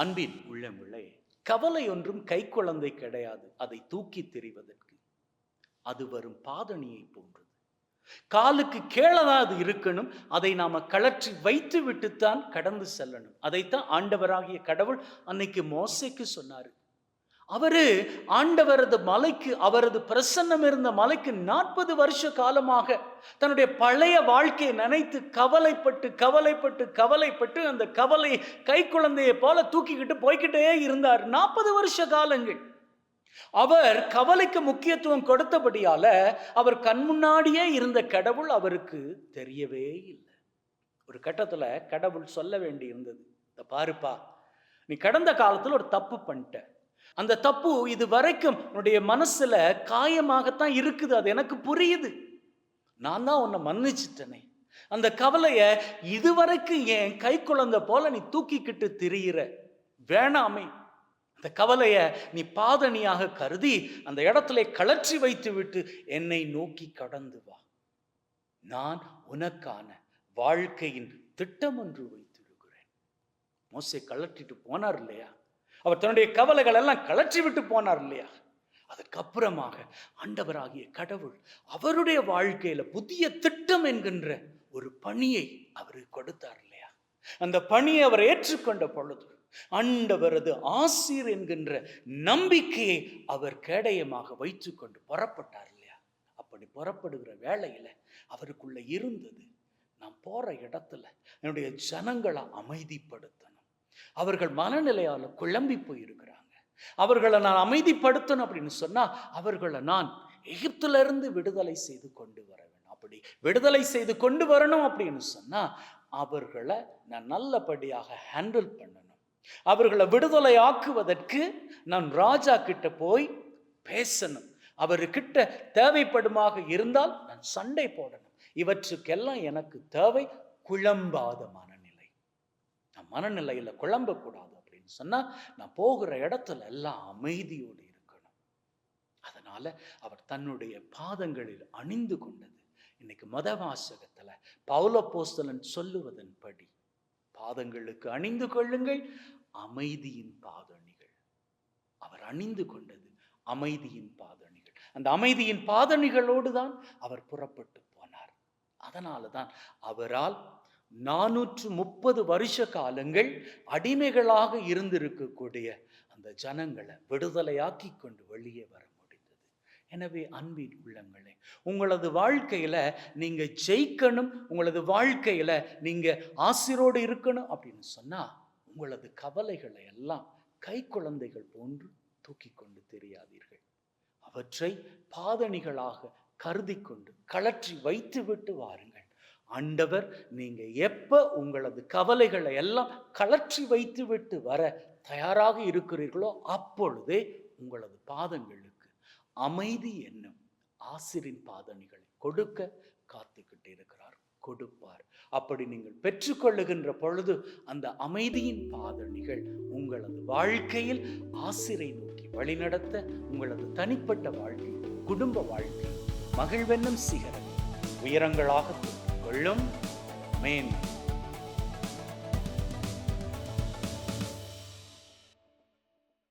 அன்பின் உள்ளமுள்ளே கவலை ஒன்றும் கைக்குழந்தை கிடையாது. அதை தூக்கி தெரிவதற்கு அது வரும் பாதணியை போன்றது. காலுக்கு கேளதாது இருக்கணும். அதை நாம கழற்றி வைத்து விட்டுத்தான் கடந்து செல்லணும். அதைத்தான் ஆண்டவராகிய கடவுள் அன்னைக்கு மோசைக்கு சொன்னாரு. அவரு ஆண்டவரது மலைக்கு அவரது பிரசன்னம் இருந்த மலைக்கு நாற்பது வருஷ காலமாக தன்னுடைய பழைய வாழ்க்கையை நினைத்து கவலைப்பட்டு கவலைப்பட்டு கவலைப்பட்டு அந்த கவலை கை குழந்தையை போல தூக்கிக்கிட்டு போய்க்கிட்டே இருந்தார். நாற்பது வருஷ காலங்கள். அவர் கவலைக்கு முக்கியத்துவம் கொடுத்தபடியால அவர் கண் முன்னாடியே இருந்த கடவுள் அவருக்கு தெரியவே இல்லை. ஒரு கட்டத்தில் கடவுள் சொல்ல வேண்டி இருந்தது இந்த பாருப்பா நீ கடந்த காலத்தில் ஒரு தப்பு பண்ணிட்ட. அந்த தப்பு இது வரைக்கும் உன்னுடைய மனசுல காயமாகத்தான் இருக்குது. அது எனக்கு புரியுது. நான் தான் உன்னை மன்னிச்சிட்டனே. அந்த கவலைய இதுவரைக்கும் என் கை குழந்தை போல நீ தூக்கிக்கிட்டு திரியிற. வேணாமே. அந்த கவலைய நீ பாதணியாக கருதி அந்த இடத்துல கலற்றி வைத்து விட்டு என்னை நோக்கி கடந்து வா. நான் உனக்கான வாழ்க்கையின் திட்டம் ஒன்று வைத்திருக்கிறேன். மோசை கழற்றிட்டு போனார் இல்லையா? அவர் தன்னுடைய கவலைகள் எல்லாம் கழற்றி விட்டு போனார் இல்லையா? அதுக்கப்புறமாக ஆண்டவராகிய கடவுள் அவருடைய வாழ்க்கையில புதிய திட்டம் என்கின்ற ஒரு பணியை அவருக்கு கொடுத்தார் இல்லையா? அந்த பணியை அவர் ஏற்றுக்கொண்ட பொழுது ஆண்டவரது ஆசீர் என்கின்ற நம்பிக்கையை அவர் கேடயமாக வைத்துக்கொண்டு புறப்பட்டார் இல்லையா? அப்படி புறப்படுகிற வேளையில அவருக்குள்ள இருந்தது நான் போற இடத்துல என்னுடைய ஜனங்களை அமைதிப்படுத்தணும். அவர்கள் மனநிலையால் குழம்பி போயிருக்கிறாங்க. அவர்களை நான் அமைதிப்படுத்தணும் அப்படின்னு சொன்னால் அவர்களை நான் எகிப்திலிருந்து விடுதலை செய்து கொண்டு வர வேணும். அப்படி விடுதலை செய்து கொண்டு வரணும் அப்படின்னு சொன்னால் அவர்களை நான் நல்லபடியாக ஹேண்டில் பண்ணணும். அவர்களை விடுதலை ஆக்குவதற்கு நான் ராஜா கிட்ட போய் பேசணும். அவர்கிட்ட தேவைப்படுமாக இருந்தால் நான் சண்டை போடணும். இவற்றுக்கெல்லாம் எனக்கு தேவை குழம்பாத மனநிலை. நான் மனநிலையில குழம்பக்கூடாது அப்படின்னு சொன்னா நான் போகிற இடத்துல எல்லாம் அமைதியோடு இருக்கணும். அதனால அவர் தன்னுடைய பாதங்களில் அணிந்து கொண்டது. இன்னைக்கு மத வாசகத்துல பௌலப்போஸ்தலன் சொல்லுவதன்படி பாதங்களுக்கு அணிந்து கொள்ளுங்கள் அமைதியின் பாதணிகள். அவர் அணிந்து கொண்டது அமைதியின் பாதணிகள். அந்த அமைதியின் பாதணிகளோடு தான் அவர் புறப்பட்டு போனார். அதனால தான் அவரால் நானூற்று முப்பது வருஷ காலங்கள் அடிமைகளாக இருந்திருக்கக்கூடிய அந்த ஜனங்களை விடுதலையாக்கி கொண்டு வெளியே வர முடிந்தது. எனவே அன்பின் உள்ளங்களே உங்களது வாழ்க்கையில நீங்க ஜெயிக்கணும் உங்களது வாழ்க்கையில நீங்க ஆசிரோடு இருக்கணும் அப்படின்னு சொன்னா உங்களது கவலைகளை எல்லாம் கை குழந்தைகள் போன்று தூக்கி கொண்டு தெரியாதீர்கள். அவற்றை பாதணிகளாக கருதி கொண்டு கழற்றி வைத்து விட்டு வாருங்கள். ஆண்டவர் நீங்க எப்ப உங்களது கவலைகளை எல்லாம் கழற்றி வைத்துவிட்டு வர தயாராக இருக்கிறீர்களோ அப்பொழுதே உங்களது பாதங்களுக்கு அமைதி என்னும் ஆசிரின் பாதணிகளை கொடுக்க காத்துக்கிட்டு இருக்கிறார் கொடுப்பார். அப்படி நீங்கள் பெற்றுக்கொள்ளுகின்ற பொழுது அந்த அமைதியின் பாதணிகள் உங்களது வாழ்க்கையில் ஆசிரை நோக்கி வழிநடத்த உங்களது தனிப்பட்ட வாழ்க்கை குடும்ப வாழ்க்கை மகிழ்வென்னும் சிகரம் உயரங்களாக கொள்ளும். மேன்